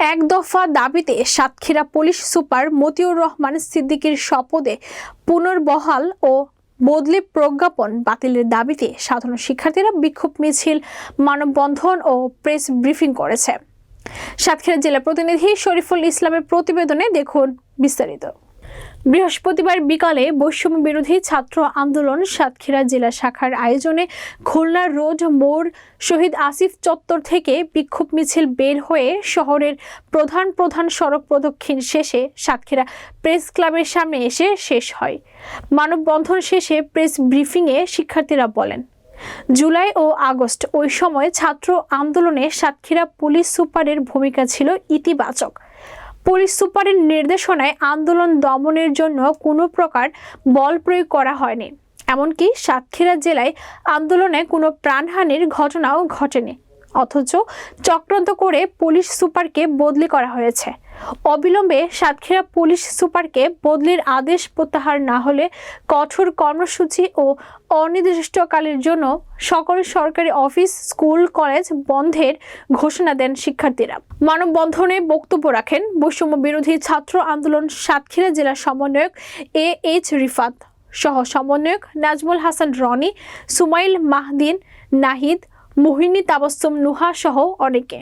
এক দফা দাবিতে সাতক্ষীরা পুলিশ সুপার মতিউর রহমান সিদ্দিকীর শপথে পুনর্বহাল ও বদলি প্রজ্ঞাপন বাতিলের দাবিতে সাধারণ শিক্ষার্থীরা বিক্ষোভ মিছিল, মানববন্ধন ও প্রেস ব্রিফিং করেছে। সাতক্ষীরা জেলা প্রতিনিধি শরীফুল ইসলামের প্রতিবেদনে দেখুন বিস্তারিত। বৃহস্পতিবার বিকালে বৈষম্য বিরোধী ছাত্র আন্দোলন সাতক্ষীরা জেলা শাখার আয়োজনে খুলনা রোড মোড় শহীদ আসিফ চত্বর থেকে বিক্ষোভ মিছিল বের হয়ে শহরের প্রধান প্রধান সড়ক প্রদক্ষিণ শেষে সাতক্ষীরা প্রেস ক্লাবের সামনে এসে শেষ হয়। মানববন্ধন শেষে প্রেস ব্রিফিংয়ে শিক্ষার্থীরা বলেন, জুলাই ও আগস্ট ওই সময় ছাত্র আন্দোলনে সাতক্ষীরা পুলিশ সুপারের ভূমিকা ছিল ইতিবাচক। পুলিশ সুপারের নির্দেশনায় আন্দোলন দমনের জন্য কোনো প্রকার বল প্রয়োগ করা হয়নি। এমনকি সাতক্ষীরা জেলায় আন্দোলনে কোনো প্রাণহানির ঘটনাও ঘটেনি। অথচ চক্রান্ত করে পুলিশ সুপারকে বদলি করা হয়েছে। অবিলম্বে সাতক্ষীরা পুলিশ সুপারকে বদলির আদেশ প্রত্যাহার না হলে কঠোর কর্মসূচি ও অনির্দিষ্টকালের জন্য সকল সরকারি অফিস, স্কুল, কলেজ বন্ধের ঘোষণা দেন শিক্ষার্থীরা। মানববন্ধনে বক্তব্য রাখেন বৈষম্য বিরোধী ছাত্র আন্দোলন সাতক্ষীরা জেলা সমন্বয়ক এ এইচ রিফাত সহ সমন্বয়ক নাজমুল হাসান রনি, সুমাইল মাহদিন, নাহিদ মোহিনী তাবস্তম নুহা সহ অনেকে।